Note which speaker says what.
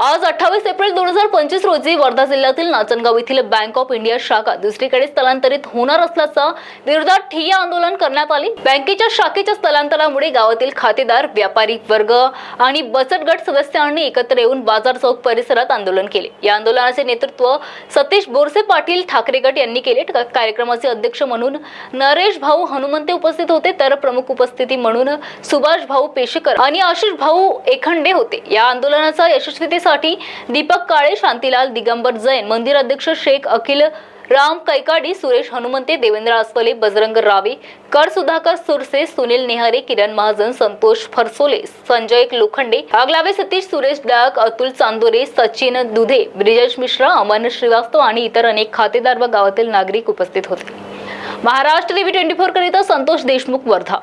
Speaker 1: आज अठ्ठावीस एप्रिल दोन हजार पंचवीस रोजी वर्धा जिल्ह्यातील नाचनगाव येथील बँक ऑफ इंडिया शाखा दुसरीकडे स्थलांतरित होणार असल्याचा विरोधात ठिय्या आंदोलन करण्यात आले. बँकेच्या शाखेच्या स्थलांतरामुळे गावातील खातेदार व्यापारी वर्ग आणि बचत गट सदस्यांनी एकत्र येऊन बाजार चौक परिसरात आंदोलन केले. या आंदोलनाचे नेतृत्व सतीश बोरसे पाटील ठाकरे गट यांनी केले. कार्यक्रमाचे अध्यक्ष म्हणून नरेश भाऊ हनुमंते उपस्थित होते. तर प्रमुख उपस्थिती म्हणून सुभाष भाऊ पेशेकर आणि आशिष भाऊ एखंडे होते. या आंदोलनाचा यशस्वीतेसाठी साठी दीपक काळे शांतीलाल दिगंबर जैन मंदिर अध्यक्ष शेख अखिल राम कैकाडी सुरेश हनुमंते देवेंद्र आसवले बजरंग रावे कर सुधाकर सुरसे सुनील नेहारे किरण महाजन संतोष फरसोले संजय लोखंडे आगलावे सतीश सुरेश डाक अतुल चांदोरे सचिन दुधे ब्रिजेश मिश्रा अमन श्रीवास्तव आणि इतर अनेक खातेदार व गावातील नागरिक उपस्थित होते. महाराष्ट्र टीव्ही ट्वेंटी फोर करिता संतोष देशमुख वर्धा.